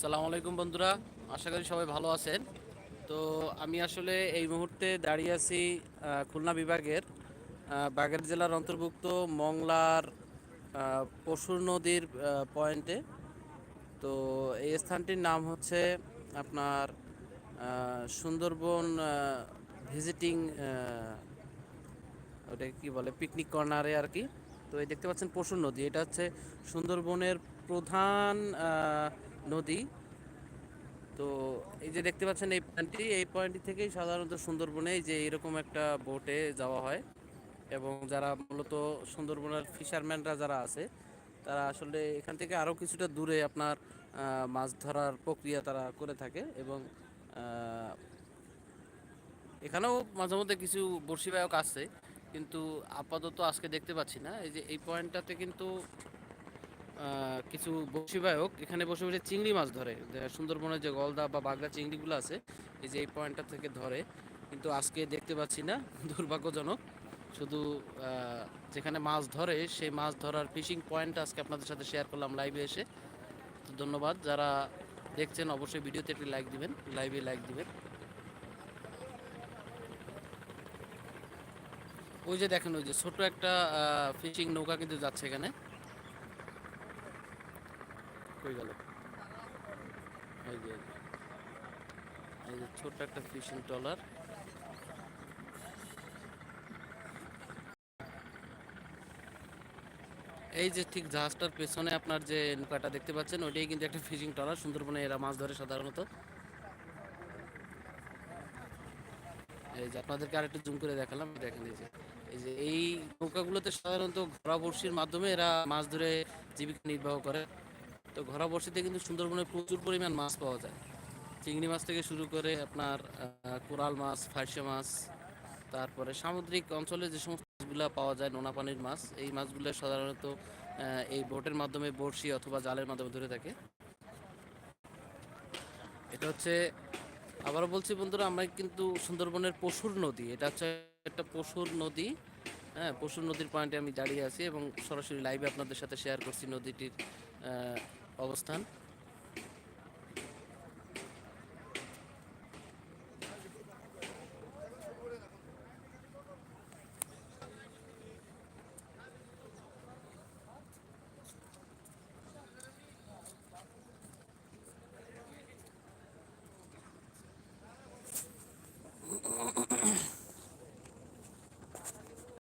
আসসালামু আলাইকুম বন্ধুরা, আশা করি সবাই ভালো আছেন। তো আমি আসলে এই মুহূর্তে দাঁড়িয়ে আছি খুলনা বিভাগের বাগের জেলার অন্তর্ভুক্ত মংলার পশুর নদীর পয়েন্টে। তো এই স্থানটির নাম হচ্ছে আপনার সুন্দরবন ভিজিটিং ওটাকে কি বলে, পিকনিক কর্নারে আর কি। তো এই দেখতে পাচ্ছেন পশুর নদী, এটা হচ্ছে সুন্দরবনের প্রধান নদী। তো এই যে দেখতে পাচ্ছেন এই পয়েন্টটি এই পয়েন্টটি থেকেই সাধারণত সুন্দরবনে যে এরকম একটা বোটে যাওয়া হয়। এবং যারা মূলত সুন্দরবনের ফিশারম্যানরা যারা আছে, তারা আসলে এখান থেকে আরও কিছুটা দূরে আপনার মাছ ধরার প্রক্রিয়া তারা করে থাকে এবং এখানেও মাঝে মধ্যে কিছু বর্ষিবায়ক আছে, কিন্তু আপাতত আজকে দেখতে পাচ্ছি না। এই যে এই পয়েন্টটাতে কিন্তু কিছু বসিবায়ক এখানে বসে বসে চিংড়ি মাছ ধরে। সুন্দরবনের যে গলদা বা বাগদা চিংড়িগুলো আছে, এই যে এই পয়েন্টটা থেকে ধরে। কিন্তু আজকে দেখতে পাচ্ছি না, দুর্ভাগ্যজনক। শুধু যেখানে মাছ ধরে, সেই মাছ ধরার ফিশিং পয়েন্ট আজকে আপনাদের সাথে শেয়ার করলাম লাইভে এসে। তো ধন্যবাদ, যারা দেখছেন অবশ্যই ভিডিওতে একটি লাইক দিবেন, লাইভে লাইক দিবেন। ওই যে দেখেন, ওই যে ছোট একটা ফিশিং নৌকা কিন্তু যাচ্ছে এখানে। কই গেল। ছোট্ট একটা ফিশিং ট্রলার এই যে ঠিক জাহাজটার পেছনে আপনার যে নৌকাটা দেখতে পাচ্ছেন, ওইটাই কিন্তু একটা ফিশিং ট্রলার সুন্দরবনে এরা মাছ ধরে সাধারণত। এই যে আপনাদেরকে আরেকটু জুম করে দেখালাম, দেখেন এই যে এই যে এই নৌকাগুলোতে সাধারণত ঘোড়া বড়শির মাধ্যমে এরা মাছ ধরে জীবিকা নির্বাহ করে। তো ঘোড়া বড়শিতে কিন্তু সুন্দরবনে প্রচুর পরিমাণ মাছ পাওয়া যায়। চিংড়ি মাছ থেকে শুরু করে আপনার কোরাল মাছ, ফার্সে মাছ, তারপরে সামুদ্রিক অঞ্চলে যে সমস্ত মাছগুলো পাওয়া যায়, নোনা পানির মাছ, এই মাছগুলো সাধারণত এই বোটের মাধ্যমে বড়শি অথবা জালের মাধ্যমে ধরে থাকে। এটা হচ্ছে, আবারও বলছি বন্ধুরা, আমরা কিন্তু সুন্দরবনের পশুর নদী, এটা হচ্ছে একটা পশুর নদী। হ্যাঁ পশুর নদীর পয়েন্টে আমি দাঁড়িয়ে আছি এবং সরাসরি লাইভে আপনাদের সাথে শেয়ার করছি নদীটির অবস্থান।